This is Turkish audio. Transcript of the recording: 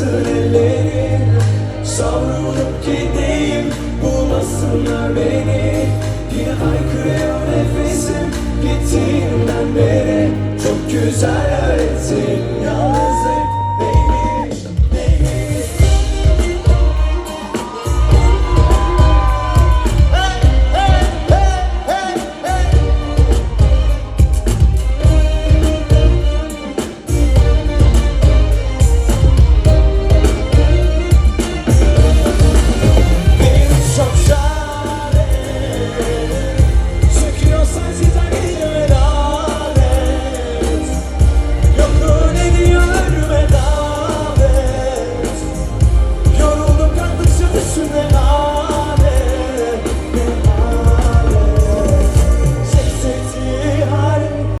Kalsın ellerin Savrulup gideyim Bulmasınlar beni Yine haykırıyor nefesim Gittiğimden beri Çok güzel öğrettin Yalnız